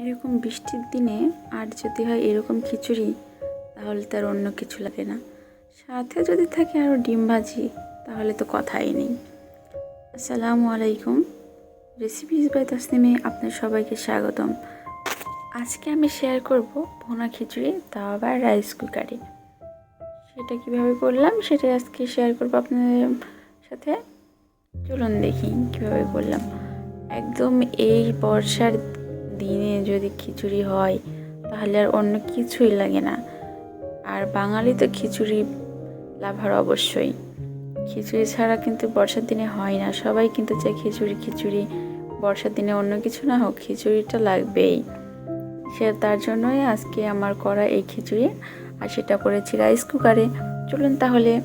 এরকম বৃষ্টির দিনে আর যদি হয় এরকম খিচুড়ি, তাহলে তার অন্য কিছু লাগে না। সাথে যদি থাকে আরও ডিম ভাজি, তাহলে তো কথাই নেই। আসসালামু আলাইকুম। রেসিপিস বাই তাসনিমে আপনার সবাইকে স্বাগতম। আজকে আমি শেয়ার করব ভুনা খিচুড়ি তাও আবার রাইস কুকারে সেটা কীভাবে করলাম, সেটা আজকে শেয়ার করব আপনাদের সাথে। চলুন দেখি কীভাবে করলাম। একদম এই বর্ষার দিনে যদি খিচুড়ি হয়, তাহলে আর অন্য কিছুই লাগে না। আর বাঙালি তো খিচুড়ি লাভার অবশ্যই। খিচুড়ি ছাড়া কিন্তু বর্ষার দিনে হয় না। সবাই কিন্তু চায় খিচুড়ি খিচুড়ি। বর্ষার দিনে অন্য কিছু না হোক, খিচুড়িটা লাগবেই। সে তার জন্যই আজকে আমার করা এই খিচুড়ি। আর সেটা করেছি রাইস কুকারে। চলুন তাহলে,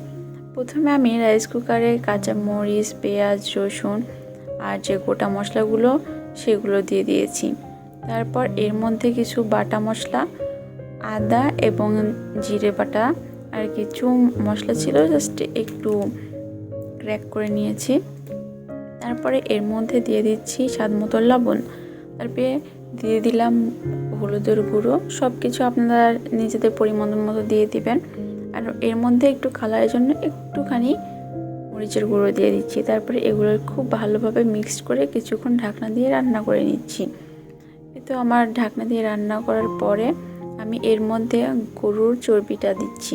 প্রথমে আমি রাইস কুকারে কাঁচা মরিচ, পেঁয়াজ, রসুন আর যে গোটা মশলাগুলো, সেগুলো দিয়ে দিয়েছি। তারপর এর মধ্যে কিছু বাটা মশলা, আদা এবং জিরে বাটা আর কিছু মশলা ছিল জাস্ট একটু ক্র্যাক করে নিয়েছি। তারপরে এর মধ্যে দিয়ে দিচ্ছি স্বাদ মতো লবণ। তারপরে দিয়ে দিলাম হলুদের গুঁড়ো সব কিছু আপনারা নিজেদের পরিমাণ মতো দিয়ে দিবেন। আর এর মধ্যে একটু কালারের জন্য একটুখানি মরিচের গুঁড়ো দিয়ে দিচ্ছি। তারপরে এগুলো খুব ভালোভাবে মিক্সড করে কিছুক্ষণ ঢাকনা দিয়ে রান্না করে নিচ্ছি। তো আমার ঢাকনা দিয়ে রান্না করার পরে আমি এর মধ্যে গরুর চর্বিটা দিচ্ছি।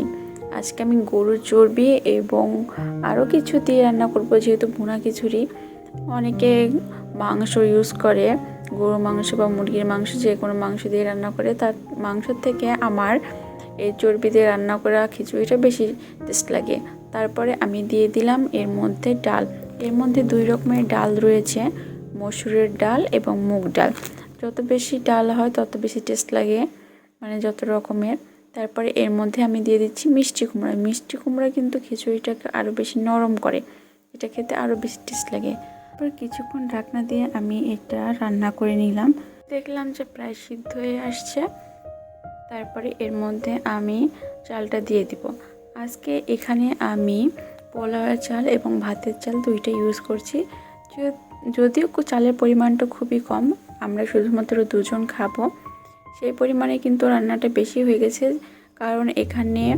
আজকে আমি গরুর চর্বি এবং আরও কিছু দিয়ে রান্না করব, যেহেতু ভুনা খিচুড়ি। অনেকে মাংস ইউজ করে, গরুর মাংস বা মুরগির মাংস, যে কোনো মাংস দিয়ে রান্না করে, তার মাংসর থেকে আমার এই চর্বি দিয়ে রান্না করা খিচুড়িটা বেশি টেস্ট লাগে। তারপরে আমি দিয়ে দিলাম এর মধ্যে ডাল। এর মধ্যে দুই রকমের ডাল রয়েছে, মসুরের ডাল এবং মুগ ডাল। যত বেশি ডাল হয়, তত বেশি টেস্ট লাগে মানে যত রকমের। তারপরে এর মধ্যে আমি দিয়ে দিচ্ছি মিষ্টি কুমড়া। মিষ্টি কুমড়া কিন্তু খিচুড়িটাকে আরও বেশি নরম করে, এটা খেতে আরও বেশি টেস্ট লাগে। তারপর কিছুক্ষণ ঢাকনা দিয়ে আমি এটা রান্না করে নিলাম। দেখলাম যে প্রায় সিদ্ধ হয়ে আসছে। তারপরে এর মধ্যে আমি চালটা দিয়ে দিব। আজকে এখানে আমি পোলাওয়ের চাল এবং ভাতের চাল দুইটা ইউজ করছি। যদিও চালের পরিমাণটা খুবই কম, আমরা শুধুমাত্র দুজন খাব। সেই পরিমাণে কিন্তু রান্নাটা বেশি হয়ে গেছে। কারণ এখানে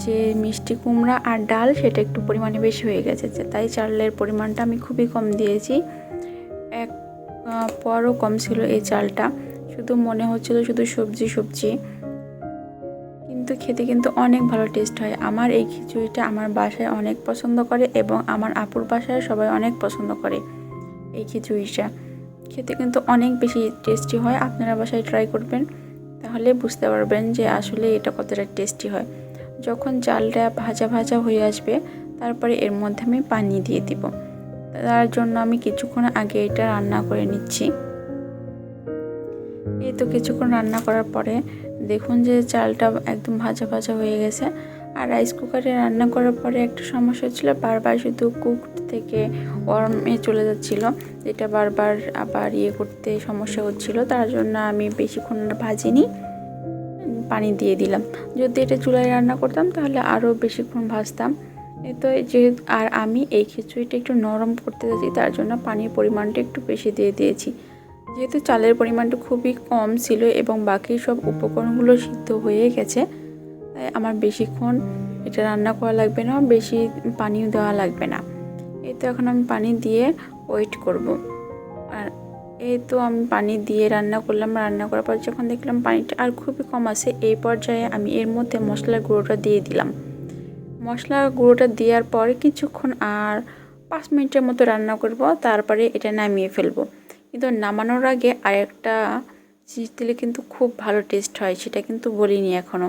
যে মিষ্টি কুমড়া আর ডাল, সেটা একটু পরিমাণে বেশি হয়ে গেছে। তাই চালের পরিমাণটা আমি খুবই কম দিয়েছি। এক পরও কম ছিল এই চালটা। শুধু মনে হচ্ছিল শুধু সবজি সবজি। কিন্তু খেতে কিন্তু অনেক ভালো টেস্ট হয়। আমার এই খিচুড়িটা আমার বাসায় অনেক পছন্দ করে এবং আমার আপুর বাসায় সবাই অনেক পছন্দ করে। এই খিচুড়িটা। খেতে কিন্তু অনেক বেশি টেস্টি হয়, আপনারা বাসায় ট্রাই করবেন, তাহলে বুঝতে পারবেন যে আসলে এটা কতটা টেস্টি হয়। যখন চালটা ভাজা ভাজা হয়ে আসবে, তারপরে এর মধ্যে আমি পানি দিয়ে দিব। তার জন্য আমি কিছুক্ষণ আগে এটা রান্না করে নিচ্ছি। এই তো কিছুক্ষণ রান্না করার পরে দেখুন যে চালটা একদম ভাজা ভাজা হয়ে গেছে। আর রাইস কুকারে রান্না করার পরে একটা সমস্যা হচ্ছিল বারবার শুধু কুক থেকে ওয়ার্মে চলে যাচ্ছিল। যেটা বারবার আবার ইয়ে করতে সমস্যা হচ্ছিল, তার জন্য আমি বেশিক্ষণ ভাজিনি। পানি দিয়ে দিলাম। যদি এটা চুলায় রান্না করতাম, তাহলে আরও বেশিক্ষণ ভাজতাম। তো যেহেতু আর আমি এই খিচুড়িটা একটু নরম করতে যাচ্ছি তার জন্য পানির পরিমাণটা একটু বেশি দিয়ে দিয়েছি। যেহেতু চালের পরিমাণটা খুবই কম ছিল এবং বাকি সব উপকরণগুলো সিদ্ধ হয়ে গেছে আমার বেশিক্ষণ এটা রান্না করা লাগবে না, বেশি পানিও দেওয়া লাগবে না। এই তো এখন আমি পানি দিয়ে ওয়েট করব। আর এই তো আমি পানি দিয়ে রান্না করলাম, রান্না করার পর যখন দেখলাম পানিটা আর খুবই কম আছে, এই পর্যায়ে আমি এর মধ্যে মশলার গুঁড়োটা দিয়ে দিলাম। মশলার গুঁড়োটা দেওয়ার পরে কিছুক্ষণ আর পাঁচ মিনিটের মতো রান্না করব, তারপরে এটা নামিয়ে ফেলব। কিন্তু নামানোর আগে আরেকটা চিজ দিলে কিন্তু খুব ভালো টেস্ট হয়, সেটা কিন্তু বলিনি এখনও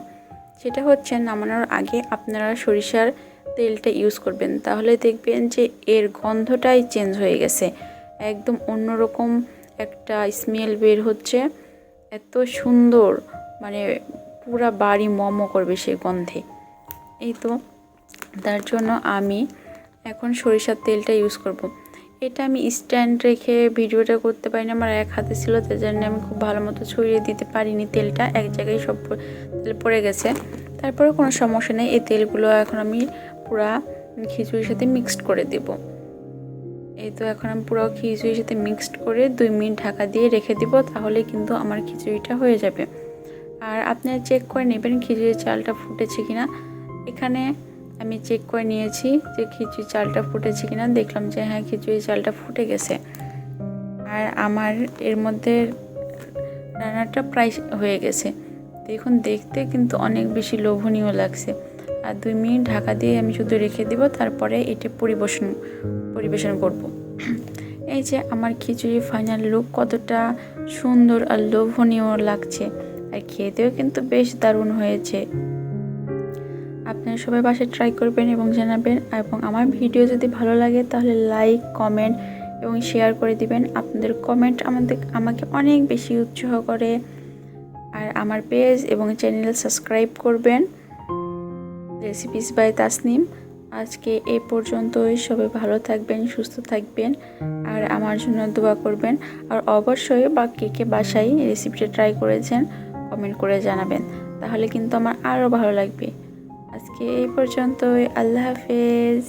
সেটা হচ্ছে নামানোর আগে আপনারা সরিষার তেলটা ইউজ করবেন। তাহলে দেখবেন যে এর গন্ধটাই চেঞ্জ হয়ে গেছে। একদম অন্যরকম একটা স্মেল বের হচ্ছে। এত সুন্দর মানে পুরা বাড়ি মম করবে সেই গন্ধে। এই তো, তার জন্য আমি এখন সরিষার তেলটা ইউজ করব। এটা আমি স্ট্যান্ড রেখে ভিডিওটা করতে পারিনি আমার এক হাতে ছিল, তার জন্য আমি খুব ভালো মতো ছড়িয়ে দিতে পারিনি তেলটা, এক জায়গায় সব তেল পড়ে গেছে। তারপরে কোনো সমস্যা নেই, এই তেলগুলো এখন আমি পুরা খিচুড়ির সাথে মিক্সড করে দেব। এই তো এখন আমি পুরো খিচুড়ির সাথে মিক্সড করে দুই মিনিট ঢাকা দিয়ে রেখে দিব, তাহলে কিন্তু আমার খিচুড়িটা হয়ে যাবে। আর আপনারা চেক করে নেবেন খিচুড়ির চালটা ফুটেছে কিনা। এখানে আমি চেক করে নিয়েছি যে খিচুড়ি চালটা ফুটেছে কিনা। দেখলাম যে হ্যাঁ খিচুড়ি চালটা ফুটে গেছে। আর আমার এর মধ্যে রান্নাটা প্রায় হয়ে গেছে। দেখুন, দেখতে কিন্তু অনেক বেশি লোভনীয় লাগছে। আর দুই মিনিট ঢাকা দিয়ে আমি শুধু রেখে দিব, তারপরে এটা পরিবেশন পরিবেশন করব। এই যে আমার খিচুড়ি ফাইনাল লুক কতটা সুন্দর আর লোভনীয় লাগছে। আর খেতেও কিন্তু বেশ দারুণ হয়েছে। আপনারা সবাই বাসায় ট্রাই করবেন এবং জানাবেন। এবং আমার ভিডিও যদি ভালো লাগে, তাহলে লাইক কমেন্ট এবং শেয়ার করে দিবেন। আপনাদের কমেন্ট আমাদের, আমাকে অনেক বেশি উৎসাহ করে। আর আমার পেজ এবং চ্যানেল সাবস্ক্রাইব করবেন। রেসিপিস বাই তাসনিম আজকে এ পর্যন্তই। সবাই ভালো থাকবেন, সুস্থ থাকবেন। আর আমার জন্য দোয়া করবেন। আর অবশ্যই বা কে কে বাসায় রেসিপিটা ট্রাই করেছেন কমেন্ট করে জানাবেন। তাহলে কিন্তু আমার আরও ভালো লাগবে। আজকে এই পর্যন্তই আল্লাহ হাফেজ